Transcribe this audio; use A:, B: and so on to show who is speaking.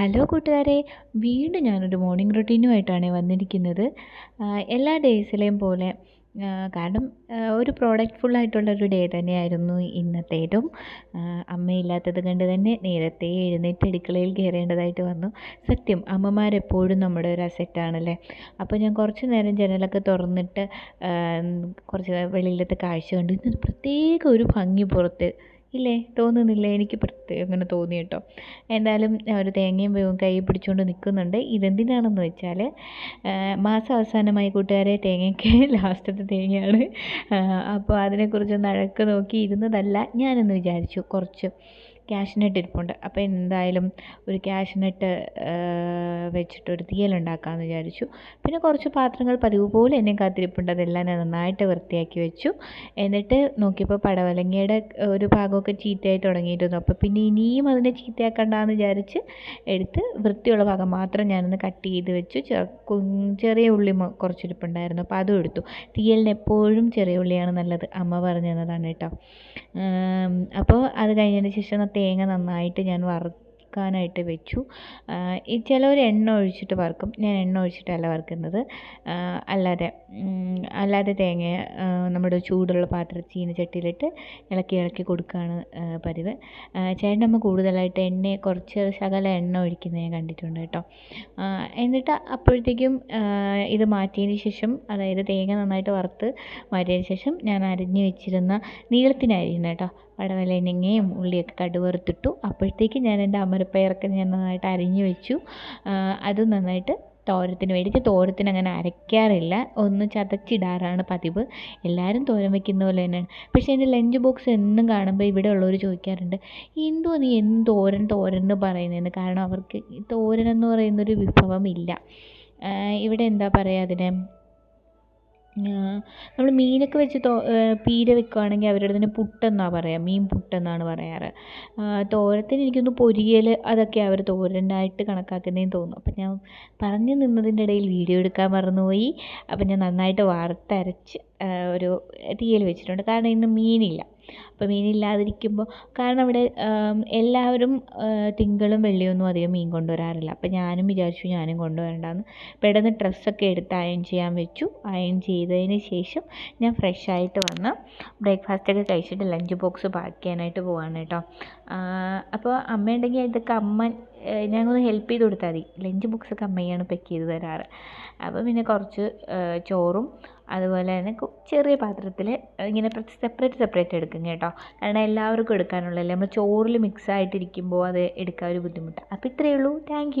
A: Hello കൂട്ടുകാരെ വീണ്ടും ഞാനൊരു മോർണിംഗ് റൊട്ടീനുമായിട്ടാണ് വന്നിരിക്കുന്നത്. എല്ലാ ഡേയ്സിലെയും പോലെ കാരണം ഒരു പ്രോഡക്റ്റ്ഫുൾ ആയിട്ടുള്ള ഒരു ഡേ തന്നെയായിരുന്നു ഇന്നത്തേതും. അമ്മയില്ലാത്തത് കണ്ട് തന്നെ നേരത്തെ എഴുന്നേറ്റ് അടുക്കളയിൽ കയറേണ്ടതായിട്ട് വന്നു. സത്യം അമ്മമാരെപ്പോഴും നമ്മുടെ ഒരു അസറ്റാണല്ലേ അപ്പോൾ ഞാൻ കുറച്ച് നേരം ജനലൊക്കെ തുറന്നിട്ട് കുറച്ച് വെളിയിലത്തെ കാഴ്ച കണ്ടു. ഇന്നൊരു പ്രത്യേക ഒരു ഭംഗി പുറത്ത് ഇല്ലേ? തോന്നുന്നില്ലേ? എനിക്ക് പ്രത്യേകം അങ്ങനെ തോന്നി കേട്ടോ. എന്തായാലും ഒരു തേങ്ങയും വേവും കൈ പിടിച്ചുകൊണ്ട് നിൽക്കുന്നുണ്ട് ഇതെന്തിനാണെന്ന് വെച്ചാൽ മാസം അവസാനമായി കൂട്ടുകാരെ തേങ്ങയ്ക്ക് ലാസ്റ്റത്തെ തേങ്ങയാണ്. അപ്പോൾ അതിനെക്കുറിച്ചൊന്ന് അഴക്ക് നോക്കി ഇരുന്നതല്ല ഞാനെന്ന് വിചാരിച്ചു കുറച്ച്. ക്യാഷ്നട്ട് ഇരിപ്പുണ്ട് അപ്പോൾ എന്തായാലും ഒരു ക്യാഷ്നട്ട് വെച്ചിട്ടൊരു തീയലുണ്ടാക്കാമെന്ന് വിചാരിച്ചു. പിന്നെ കുറച്ച് പാത്രങ്ങൾ പതിവ് പോലെ എന്നെ കാത്തിരിപ്പുണ്ട്. അതെല്ലാം ഞാൻ നന്നായിട്ട് വൃത്തിയാക്കി വെച്ചു. എന്നിട്ട് നോക്കിയപ്പോൾ പടവലങ്ങയുടെ ഒരു ഭാഗമൊക്കെ ചീത്തയായി തുടങ്ങിയിരുന്നു. അപ്പോൾ പിന്നെ ഇനിയും അതിനെ ചീത്തയാക്കണ്ടെന്ന് വിചാരിച്ച് എടുത്ത് വൃത്തിയുള്ള ഭാഗം മാത്രം ഞാനൊന്ന് കട്ട് ചെയ്ത് വെച്ചു. ചെറിയ ഉള്ളി കുറച്ചിരിപ്പുണ്ടായിരുന്നു. അപ്പോൾ അതും എടുത്തു. തീയലിന് എപ്പോഴും ചെറിയ ഉള്ളിയാണ് നല്ലത്. അമ്മ പറഞ്ഞു തന്നതാണ് കേട്ടോ. അപ്പോൾ അത് കഴിഞ്ഞതിന് ശേഷം തേങ്ങ നന്നായിട്ട് ഞാൻ വറുക്കാനായിട്ട് വെച്ചു. ഈ ചിലവർ എണ്ണ ഒഴിച്ചിട്ട് വറുക്കും. ഞാൻ എണ്ണ ഒഴിച്ചിട്ടല്ല വറുക്കുന്നത്. അല്ലാതെ അല്ലാതെ തേങ്ങ നമ്മുടെ ചൂടുള്ള പാത്രം ചീനച്ചട്ടിയിലിട്ട് ഇളക്കി ഇളക്കി കൊടുക്കുകയാണ് പതിവ്. ചേട്ടനമ്മ കൂടുതലായിട്ട് എണ്ണ കുറച്ച് ശകല എണ്ണ ഒഴിക്കുന്നത് ഞാൻ കണ്ടിട്ടുണ്ട് കേട്ടോ. എന്നിട്ട് അപ്പോഴത്തേക്കും ഇത് മാറ്റിയതിന് ശേഷം അതായത് തേങ്ങ നന്നായിട്ട് വറുത്ത് മാറ്റിയതിന് ശേഷം ഞാൻ അരിഞ്ഞ് വെച്ചിരുന്ന നീളത്തിനരിയുന്ന കേട്ടോ. പടവലങ്ങയും ഉള്ളിയൊക്കെ കടുവറുത്തിട്ടു. അപ്പോഴത്തേക്ക് ഞാൻ എന്റെ അമരപ്പയറൊക്കെ ഞാൻ നന്നായിട്ട് അരിഞ്ഞു വെച്ചു. അത് നന്നായിട്ട് തോരത്തിന് വേണ്ടിയിട്ട് തോരത്തിന് അങ്ങനെ അരയ്ക്കാറില്ല. ഒന്ന് ചതച്ചിടാറാണ് പതിവ്. എല്ലാവരും തോരൻ വെക്കുന്ന പോലെ തന്നെയാണ്. പക്ഷേ എന്റെ ലഞ്ച് ബോക്സ് എന്നും കാണുമ്പോൾ ഇവിടെ ഉള്ളവർ ചോദിക്കാറുണ്ട് എന്തോ നീ എന്നും തോരൻ തോരൻ എന്ന് പറയുന്നതെന്ന്? കാരണം അവർക്ക് തോരൻ എന്ന് പറയുന്നൊരു ഇല്ല. ഇവിടെ എന്താ പറയുക അതിനെ? നമ്മൾ മീനൊക്കെ വെച്ച് തോ പീര വെക്കുകയാണെങ്കിൽ അവരുടെ അടുത്ത് പുട്ടെന്നാണ് പറയുക മീൻ പുട്ടെന്നാണ് പറയാറ്. തോരത്തിന് എനിക്കൊന്ന് പൊരിയൽ അതൊക്കെ അവർ തോരനായിട്ട് കണക്കാക്കുന്നതെന്ന് തോന്നുന്നു. അപ്പം ഞാൻ പറഞ്ഞു നിന്നതിന്റെ ഇടയിൽ വീഡിയോ എടുക്കാൻ മറന്നുപോയി. അപ്പം ഞാൻ നന്നായിട്ട് വറുത്തരച്ച് ഒരു തീയൽ വെച്ചിട്ടുണ്ട്. കാരണം ഇന്ന് മീനില്ല. അപ്പോൾ മീനില്ലാതിരിക്കുമ്പോൾ കാരണം ഇവിടെ എല്ലാവരും തിങ്കളും വെള്ളിയൊന്നും അധികം മീൻ കൊണ്ടുവരാറില്ല. അപ്പോൾ ഞാനും വിചാരിച്ചു ഞാനും കൊണ്ടുവരണ്ടാന്ന്. പെട്ടെന്ന് ഡ്രസ്സൊക്കെ എടുത്ത് അയൺ ചെയ്യാൻ വെച്ചു. അയൺ ചെയ്തതിന് ശേഷം ഞാൻ ഫ്രഷ് ആയിട്ട് വന്ന് ബ്രേക്ക്ഫാസ്റ്റൊക്കെ കഴിച്ചിട്ട് ലഞ്ച് ബോക്സ് പാക്ക് ചെയ്യാനായിട്ട് പോവാണ് കേട്ടോ. അപ്പോൾ അമ്മയുണ്ടെങ്കിൽ ഇതൊക്കെ അമ്മ ഞാനൊന്ന് ഹെൽപ്പ് ചെയ്ത് കൊടുത്താൽ മതി. ലഞ്ച് ബോക്സൊക്കെ അമ്മയാണ് പാക്ക് ചെയ്ത് തരാറ്. അപ്പോൾ പിന്നെ കുറച്ച് ചോറും അതുപോലെ തന്നെ ചെറിയ പാത്രത്തിൽ ഇങ്ങനെ സെപ്പറേറ്റ് സെപ്പറേറ്റ് എടുക്കും കേട്ടോ. കാരണം എല്ലാവർക്കും എടുക്കാനുള്ളതല്ലേ. നമ്മൾ ചോറിൽ മിക്സ് ആയിട്ടിരിക്കുമ്പോൾ അത് എടുക്കാൻ ഒരു ബുദ്ധിമുട്ടാണ് അപ്പോൾ ഇത്രയേ ഉള്ളൂ. താങ്ക്